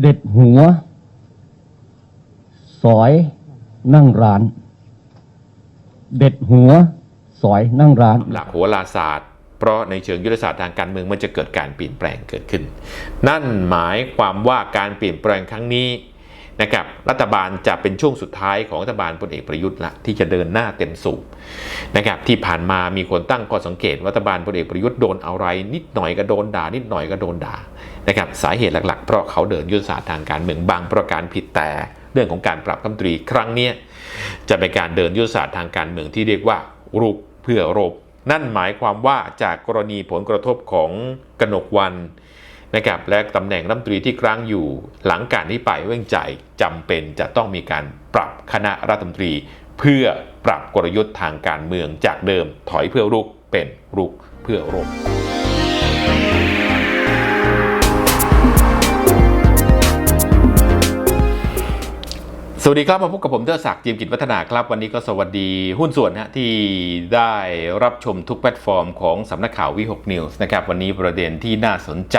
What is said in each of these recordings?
เด็ดหัว สอยนั่งร้าน เด็ดหัว สอยนั่งร้าน หลักโหราศาสตร์ เพราะในเชิงยุทธศาสตร์ทางการเมืองมันจะเกิดการเปลี่ยนแปลงเกิดขึ้น นั่นหมายความว่าการเปลี่ยนแปลงครั้งนี้ นะครับรัฐบาลจะเป็นช่วงสุดท้ายของรัฐบาลพลเอกประยุทธ์ละที่จะเดินหน้าเต็มสูบนะครับที่ผ่านมามีคนตั้งข้อสังเกตว่ารัฐบาลพลเอกประยุทธ์โดนอะไร นิดหน่อยก็โดนด่า นิดหน่อยก็โดนด่านะครับสาเหตุหลักๆ เพราะเขาเดินยุทธศาสตร์ทางการเมืองบางประการผิดแต่เรื่องของการปรับคำตรีครั้งนี้จะเป็นการเดินยุทธศาสตร์ทางการเมืองที่เรียกว่ารุกเพื่อรบนั่นหมายความว่าจากกรณีผลกระทบของกนกวัน นะครับและตำแหน่งรัฐมนตรีที่ครั้งอยู่หลังการที่ไปเว่งใจจำเป็นจะต้องมีการปรับคณะรัฐมนตรี เพื่อปรับกลยุทธ์ทางการเมืองจากเดิมถอยเพื่อรุกเป็นรุกเพื่อรบสวัสดีครับมาพบกับผมเทอศักดิ์จิมกิจวัฒนาครับ วันนี้ก็สวัสดีหุ้นส่วนนะที่ได้รับชมทุกแพลตฟอร์มของสำนักข่าววิหกนิวส์นะครับ วันนี้ประเด็นที่น่าสนใจ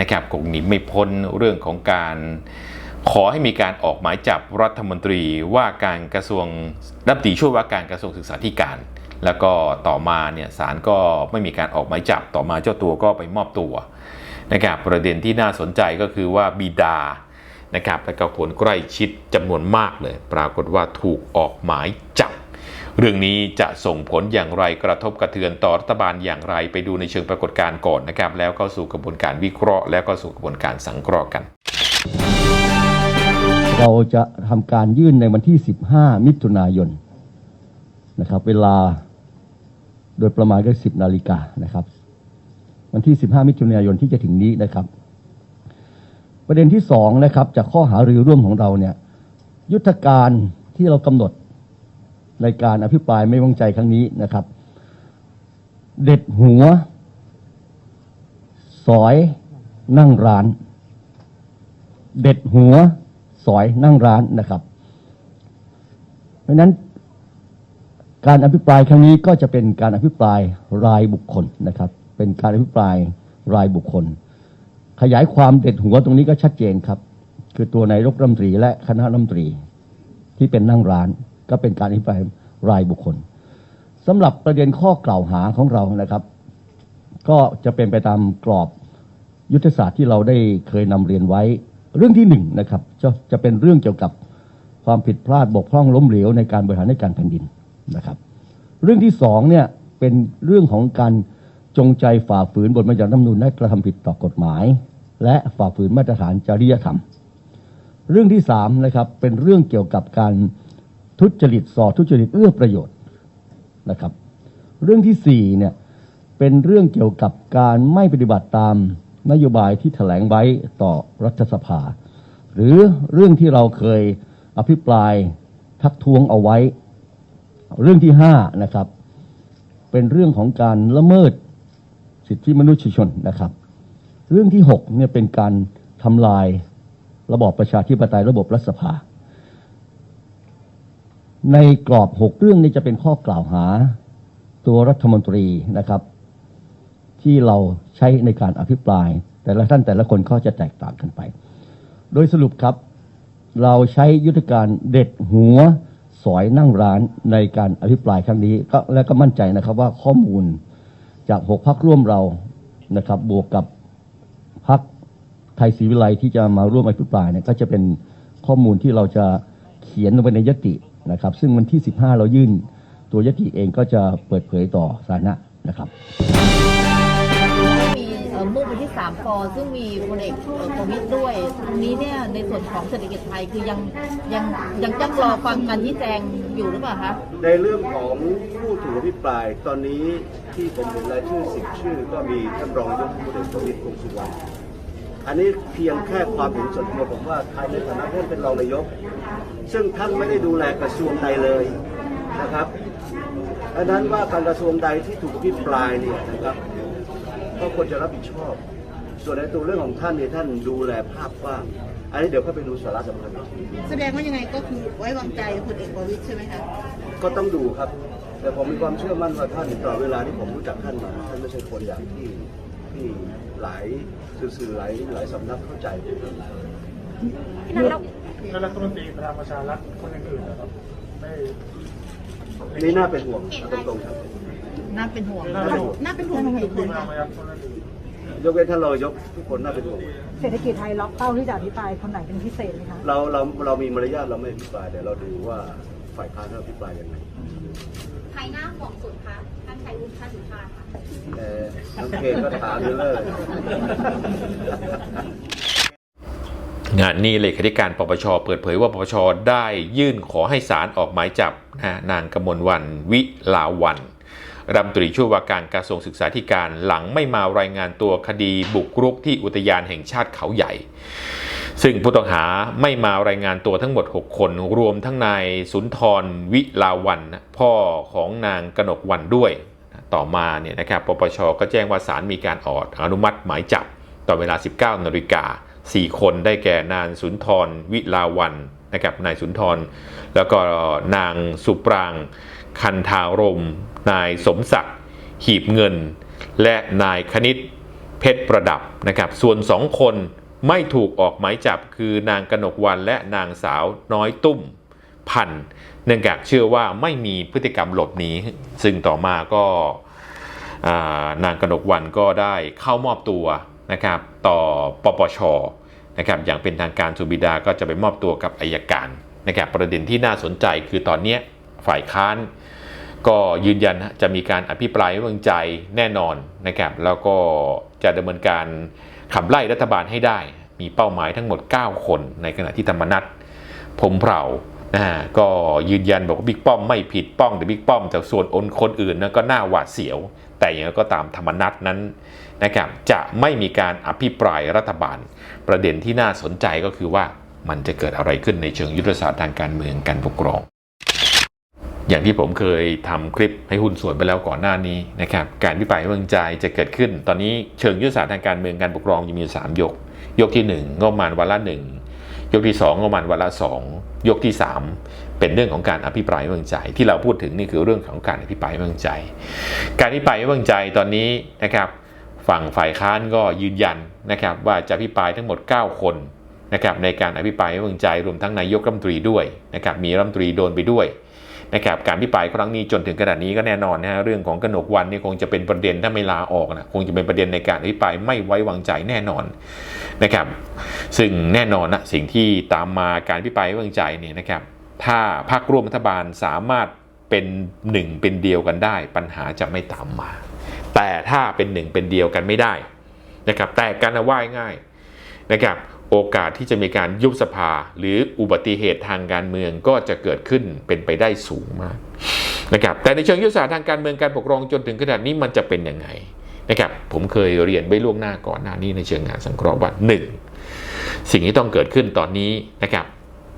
นะครับคงหนีไม่พ้นเรื่องของการขอให้มีการออกหมายจับรัฐมนตรีว่าการกระทรวงรัฐตีช่วยว่าการกระทรวงศึกษาธิการ แล้วก็ต่อมาเนี่ยศาลก็ไม่มีการออกหมายจับต่อมาเจ้าตัวก็ไปมอบตัวนะครับประเด็นที่น่าสนใจก็คือว่าบิดานะครับและก็คนใกล้ชิดจำนวนมากเลย ปรากฏว่าถูกออกหมายจับ เรื่องนี้จะส่งผลอย่างไรกระทบกระเทือนต่อรัฐบาลอย่างไรไปดูในเชิงปรากฏการณ์ก่อนนะครับ แล้วก็สู่กระบวนการวิเคราะห์ แล้วก็สู่กระบวนการสังเคราะห์กัน เราจะทำการยื่นในวันที่ 15 มิถุนายนนะครับ เวลาโดยประมาณก็ 10 นาฬิกานะครับ วันที่ 15 มิถุนายนที่จะถึงนี้นะครับ ประเด็นที่สองนะครับจากข้อหารือร่วมของเราเนี่ยยุทธการที่เรากำหนด ในการอภิปรายไม่วางใจครั้งนี้นะครับ เด็ดหัว สอยนั่งร้าน เด็ดหัว สอยนั่งร้านนะครับ เพราะนั้นการอภิปรายครั้งนี้ก็จะเป็นการอภิปรายรายบุคคลนะครับ เป็นการอภิปรายรายบุคคล ขยายความเด็ดหัวตรงนี้ก็ชัดเจนครับ คือตัวนายกรัฐมนตรีและคณะรัฐมนตรีที่เป็นนั่งร้าน ก็เป็นการอภิปรายรายบุคคลสำหรับประเด็นข้อกล่าวหาของเรานะครับ ก็จะเป็นไปตามกรอบยุทธศาสตร์ที่เราได้เคยนำเรียนไว้ เรื่องที่หนึ่งนะครับจะจะเป็นเรื่องเกี่ยวกับความผิดพลาดบกพร่องล้มเหลวในการบริหารในการแผ่นดินนะครับ เรื่องที่สองเนี่ยเป็นเรื่องของการจงใจฝ่าฝืนบทบัญญัติรัฐธรรมนูญและกระทำผิดต่อกฎหมาย และฝ่าฝืนมาตรฐานจริยธรรม เรื่องที่สามนะครับเป็นเรื่องเกี่ยวกับการ ทุจริตสอทุจริตเอื้อประโยชน์นะครับ เรื่องที่สี่เนี่ยเป็นเรื่องเกี่ยวกับการไม่ปฏิบัติตามนโยบายที่แถลงไว้ต่อรัฐสภา หรือเรื่องที่เราเคยอภิปรายทักท้วงเอาไว้ เรื่องที่ห้านะครับ เป็นเรื่องของการละเมิดสิทธิมนุษยชนนะครับ เรื่องที่หกเนี่ยเป็นการทำลายระบอบประชาธิปไตยระบบรัฐสภา ในกรอบหกเรื่องนี้จะเป็นข้อกล่าวหา ตัวรัฐมนตรีนะครับ ที่เราใช้ในการอภิปราย แต่ละท่านแต่ละคนก็จะแตกต่างกันไป โดยสรุปครับ เราใช้ยุทธการเด็ดหัวสอยนั่งร้านในการอภิปรายครั้งนี้ก็และก็มั่นใจนะครับว่าข้อมูลจากหกพักร่วมเรานะครับ บวกกับพักไทยศรีวิไลที่จะมาร่วมอภิปรายเนี่ยก็จะเป็นข้อมูลที่เราจะเขียนลงไปในยติ นะครับ ซึ่งวันที่ 15 เรายื่น ตัวยติเองก็จะเปิดเผยต่อสาธารณะนะครับ มีเอ่อมุ่งไปที่3ปอซึ่งมีพลเอกเอ่อประวิตรด้วยตรงนี้เนี่ยในส่วนของเศรษฐกิจไทยคือยังยังยังจ้องรอฟังการชี้แจงอยู่หรือเปล่าคะ ในเรื่องของผู้ถูกอภิปรายตอนนี้ที่ผมเห็นรายชื่อสิบชื่อ ก็มีท่านรองนายกผู้เด็กประวิตรวงษ์สุวรรณ อันนี้เพียงแค่ความเห็นส่วนตัวผมว่าใครในฐานะท่านเป็นรองนายก ซึ่งท่านไม่ได้ดูแลกระทรวงใดเลยนะครับดังนั้นว่าการกระทรวงใดที่ถูกอภิปรายเนี่ยนะครับก็ควรจะรับผิดชอบ ส่วนในตัวเรื่องของท่านเนี่ยท่านดูแลภาพกว้างอันนี้เดี๋ยวเข้าไปดูสาระสำคัญแสดงว่ายังไงก็คือไว้วางใจพลเอกประวิตรใช่ไหมคะก็ต้องดูครับ แต่ผมมีความเชื่อมั่นว่าท่านตลอดเวลาที่ผมรู้จักท่านมาท่านไม่ใช่คนอย่างที่ที่ หลายสื่อๆหลายหลายสำนักเข้าใจแล้วรัฐมนตรีพลังประชารัฐคนอื่นๆนะครับไม่นี่น่าเป็นห่วงเอาตรงๆครับน่าเป็นห่วงน่าเป็นห่วงน่าเป็นห่วงเหตุผคุลณค่ะมาไหมครับคนอื่นยกเว้นท่านรองนายกทุกคนน่าเป็นห่วงเศรษฐกิจไทยล็อกเป้าที่จะอภิปรายคนไหนเป็นพิเศษไหมคะเราเราเรามีมารยาทเราไม่อภิปรายแต่เราดูว่าฝ่ายค้านเขาอภิปรายยังไงใครหน้าห่วงสุดคะท่านชัยวุฒิท่านสุชาติค่ะเออน้องเกก็ถามอยู่เลย งานนี้เลขาธิการปปชเปิดเผยว่าปปชได้ยื่นขอให้ศาลออกหมายจับนะนางกมลวันวิลาวันรัฐมนตรีช่วยว่าการกระทรวงศึกษาธิการหลังไม่มารายงานตัวคดีบุกรุกที่อุทยานแห่งชาติเขาใหญ่ ซึ่งผู้ต้องหาไม่มารายงานตัวทั้งหมด 6 คน รวมทั้งนายสุนทรวิลาวันพ่อของนางกนกวันด้วย ต่อมาเนี่ยนะครับปปชก็แจ้งว่าศาลมีการออกอนุมัติหมายจับต่อเวลา 19นาฬิกา4 คนได้แก่นางสุนทรวิลาวันนะครับนายสุนทร แล้วก็นางสุปราง คันธารม นายสมศักดิ์หีบเงิน และนายคณิตเพชรประดับนะครับ ส่วนสองคน ไม่ถูกออกหมายจับคือนางกนกวันและนางสาวน้อยตุ้มพันเนื่องจากเชื่อว่าไม่มีพฤติกรรมหลบหนีซึ่งต่อมาก็านางกนกวันก็ได้เข้ามอบตัวนะครับต่อปปชนะครับอย่างเป็นทางการสุบิดาก็จะไปมอบตัวกับอายการนะครับประเด็นที่น่าสนใจคือตอนนี้ฝ่ายค้านก็ยืนยันจะมีการอภิปรายไม่ไว้วางใจแน่นอนนะครับแล้วก็จะดำเนินการ ขับไล่รัฐบาลให้ได้ มีเป้าหมายทั้งหมด 9 คนในขณะที่ธรรมนัตพมเผ่านะฮะก็ยืนยันบอกว่าบิ๊กป้อมไม่ผิดป้องแต่บิ๊กป้อมแต่ส่วนอนคนอื่นนั้นก็น่าหวาดเสียว แต่อย่างไรก็ตามธรรมนัตนั้นนะครับจะไม่มีการอภิปรายรัฐบาล ประเด็นที่น่าสนใจก็คือว่ามันจะเกิดอะไรขึ้นในเชิงยุทธศาสตร์ทางการเมืองการปกครอง อย่างที่ผมเคยทำคลิปให้หุ้นส่วนไปแล้วก่อนหน้านี้นะครับการพิปรายไม่ไว้วางใจจะเกิดขึ้น ตอนนี้เชิงยุทธศาสตร์ทางการเมืองการปกครองจะมีอยู่สามยก ยกที่หนึ่งงบประมาณวาระหนึ่งยกที่สองงบประมาณวาระสองยกที่สามเป็นเรื่องของการอภิปรายไม่ไว้วางใจ ที่เราพูดถึงนี่คือเรื่องของการอภิปรายไม่ไว้วางใจ การอภิปรายไม่ไว้วางใจตอนนี้นะครับฝั่งฝ่ายค้านก็ยืนยันนะครับว่าจะอภิปรายทั้งหมด 9 คนนะครับในการอภิปรายไม่ไว้วางใจรวมทั้งนายกรัฐมนตรีด้วยนะครับมีรัฐมนตรีโดนไปด้วย นะครับการพิปรายครั้งนี้จนถึงขนาดนี้ก็แน่นอนนะฮะเรื่องของกนกวันนี่คงจะเป็นประเด็นถ้าไม่ลาออกนะคงจะเป็นประเด็นในการอภิปรายไม่ไว้วางใจแน่นอนนะครับซึ่งแน่นอนนะสิ่งที่ตามมาการพิปรายไว้วางใจเนี่ยนะครับถ้าพรรคร่วมรัฐบาลสามารถเป็นหนึ่งเป็นเดียวกันได้ ปัญหาจะไม่ตามมา แต่ถ้าเป็นหนึ่งเป็นเดียวกันไม่ได้นะครับแต่กันนะว่ายง่ายนะครับ โอกาสที่จะมีการยุบสภา หรืออุบัติเหตุทางการเมืองก็จะเกิดขึ้นเป็นไปได้สูงมากนะครับแต่ในเชิงยุทธศาสตร์ทางการเมืองการปกครองจนถึงขนาดนี้มันจะเป็นยังไงนะครับผมเคยเรียนไว้ล่วงหน้าก่อนหน้านี้ในเชิงงานสังเคราะห์ว่าหนึ่งสิ่งที่ต้องเกิดขึ้นตอนนี้นะครับ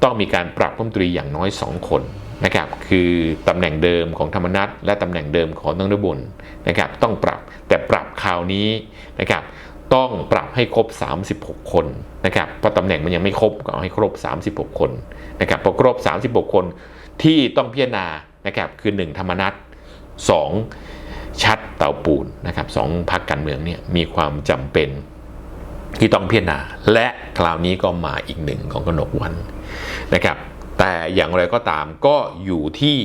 ต้องมีการปรับรัฐมนตรีอย่างน้อย 2 คนนะครับคือตำแหน่งเดิมของธรรมนัฐและตำแหน่งเดิมของนงรบุญนะครับต้องปรับแต่ปรับคราวนี้นะครับ ต้องปรับให้ครบ 36 คนนะครับเพราะตำแหน่งมันยังไม่ครบก็เอาให้ครบ 36 คนนะครับพอครบ 36 คนที่ต้องพิจารณานะครับคือ 1 ธรรมนัต2ชัดเต่าปูนนะครับสองพักการเมืองเนี่ยมีความจำเป็นที่ต้องพิจารณา และคราวนี้ก็มาอีกหนึ่งของกนกวันนะครับ แต่อย่างไรก็ตามก็อยู่ที่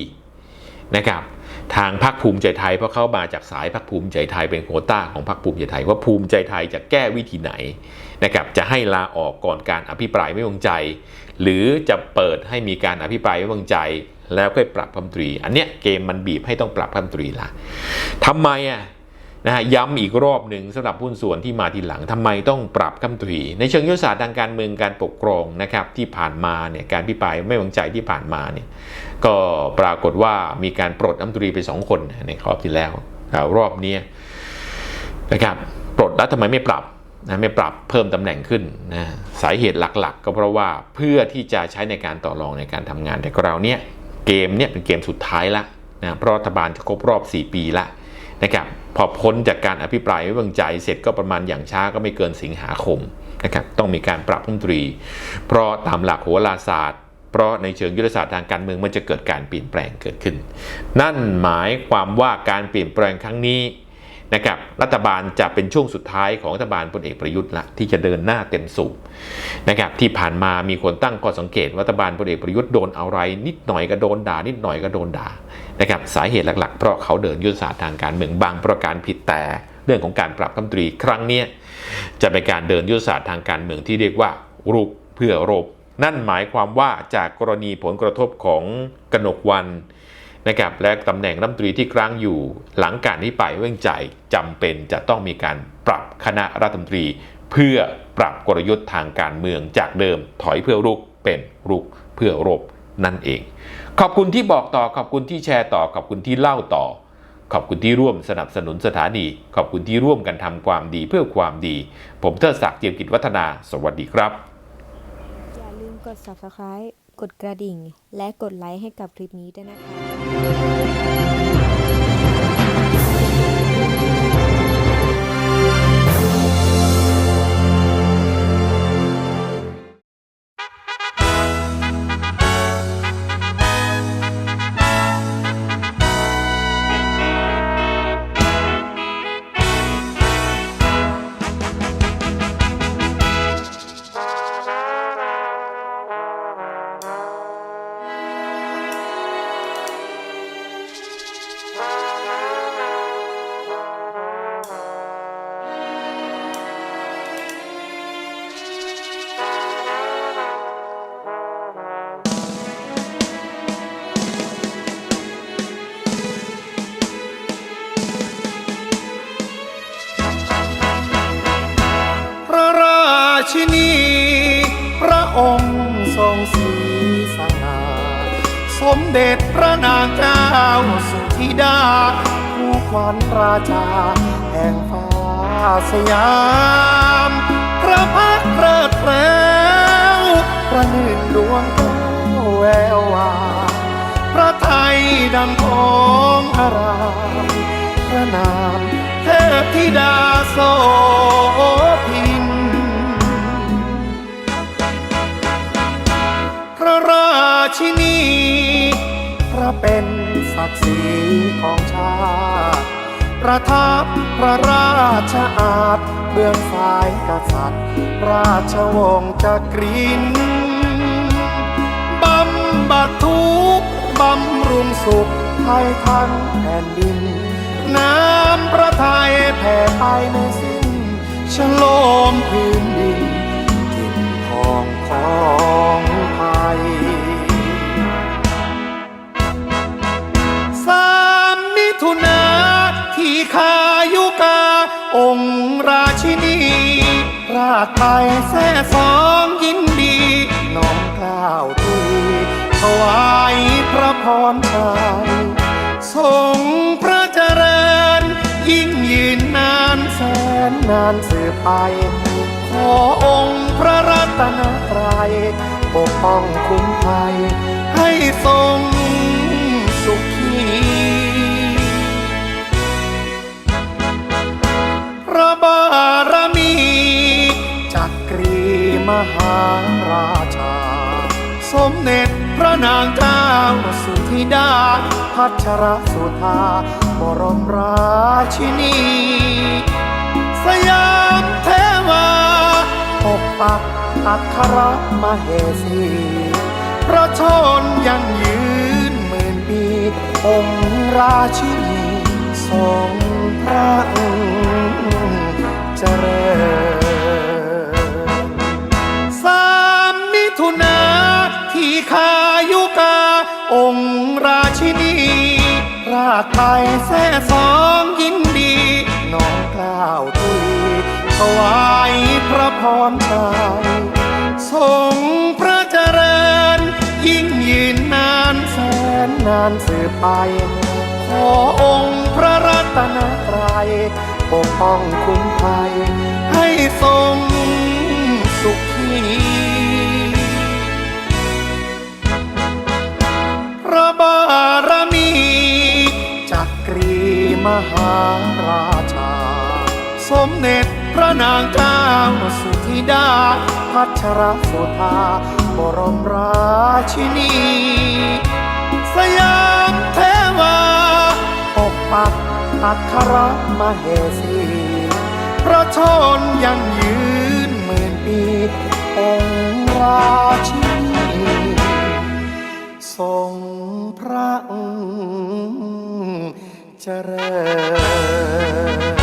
นะครับ ทางพรรคภูมิใจไทยเพราะเข้ามาจากสายพรรคภูมิใจไทยเป็นโควต้าของพรรคภูมิใจไทยว่าภูมิใจไทยจะแก้วิธีไหนนะครับจะให้ลาออกก่อนการอภิปรายไม่วางใจ หรือจะเปิดให้มีการอภิปรายไม่วางใจ แล้วก็ปรับพัมตรี อันเนี้ยเกมมันบีบให้ต้องปรับพัมตรีละทำไมอะ นะฮะย้ำอีกรอบหนึ่งสำหรับหุ้นส่วนที่มาทีหลังทำไมต้องปรับคำตรีในเชิงยุทธศาสตร์ทางการเมืองการปกครองนะครับที่ผ่านมาเนี่ยการพิปรายไม่วางใจที่ผ่านมาเนี่ยก็ปรากฏว่ามีการปลดรัมนตรีไปสองคนในรอบที่แล้วรอบนี้นะครับปลดแล้วทำไมไม่ปรับนะไม่ปรับเพิ่มตำแหน่งขึ้นนะสาเหตุหลักๆ ก็เพราะว่าเพื่อที่จะใช้ในการต่อรองในการทำงานแต่คราวเนี้ยเกมเนี้ยเป็นเกมสุดท้ายละนะเพราะรัฐบาลจะครบรอบ 4 ปีละนะครับ พอพ้นจากการอภิปรายไม่วางใจเสร็จก็ประมาณอย่างช้าก็ไม่เกินสิงหาคมนะครับต้องมีการปรับพุ่มตรี เพราะตามหลักโหราศาสตร์ เพราะในเชิงยุทธศาสตร์ทางการเมืองมันจะเกิดการเปลี่ยนแปลงเกิดขึ้น นั่นหมายความว่าการเปลี่ยนแปลงครั้งนี้ นะครับรัฐบาลจะเป็นช่วงสุดท้ายของรัฐบาลพลเอกประยุทธ์ละที่จะเดินหน้าเต็มสูบนะครับที่ผ่านมามีคนตั้งข้อสังเกตว่ารัฐบาลพลเอกประยุทธ์โดนอะไร นิดหน่อยก็โดนด่า นิดหน่อยก็โดนด่านะครับสาเหตุหลักๆ เพราะเขาเดินยุทธศาสตร์ทางการเมืองบางประการผิดแต่เรื่องของการปรับคำตรีครั้งนี้จะเป็นการเดินยุทธศาสตร์ทางการเมืองที่เรียกว่ารุกเพื่อรบนั่นหมายความว่าจากกรณีผลกระทบของกนกวัน นะครับและตำแหน่งรัฐมนตรีที่ครั้างอยู่หลังการนี้ไปเรื่งใจจำเป็นจะต้องมีการปรับคณะรัฐมนตรี เพื่อปรับกลยุทธ์ทางการเมืองจากเดิมถอยเพื่อรุกเป็นรุกเพื่อรบนั่นเอง ขอบคุณที่บอกต่อขอบคุณที่แชร์ต่อขอบคุณที่เล่าต่อ ขอบคุณที่ร่วมสนับสนุนสถานี ขอบคุณที่ร่วมกันทำความดีเพื่อความดี ผมเทิดศักดิ์เจียมกิจวัฒนา สวัสดีครับ อย่าลืมกด subscribe กดกระดิ่ง และกดไลค์ให้กับคลิปนี้ด้วยนะคะ ผู้ขวัญราชา แห่งฟ้าสยามพระพักตร์เลิศแล้วประหนึ่งดวงแก้วแวววาพระไทยดังของอารามพระนามเทพธิดาโสพินพระราชินี พระเป็นศักดิ์ศรีของชาติ ประทับพระราชอาณเบื้องฝ่ายกษัตริย์ ราชวงศ์จักรินบำบัดทุกบำรุงสุขให้ทั้งแผ่นดิน น้ำพระทัยแผ่ไปในสิ้นฉโลมพื้นดินกินทองของไทย องค์ราชินีราชไทแซ่สองยินดี น้อมกล้าวทุยถวายพระพรชัยทรงพระเจริญ ยิ่งยืนนานแสนนานสืบไป ขอองค์พระรัตนตรัยปกป้องคุ้มภัยให้ทรง ธิดา พัชรสุธา บรมราชินี สยามเทวาปกปักอัครมเหสีพระชนยังยืนหมื่นปี องค์ราชินีทรงพระองค์เจริญาชไทยแซ่สองยินดี น้องกล้าวทุยถวายพระพรชัยทรงพระเจริญ ยิ่งยืนนานแสนนานสืบไป ขอองค์พระรัตนตรัยปกป้องคุ้มภัย ให้ทรงสุขี มหาราชา สมเด็จพระนางเจ้าสุธิดา พัชรสุธาบรมราชินี สยามเทวาปกปักอัครมเหสีพระชนยังยืนหมื่นปีองค์ราชินีทรงพระเจ ริญ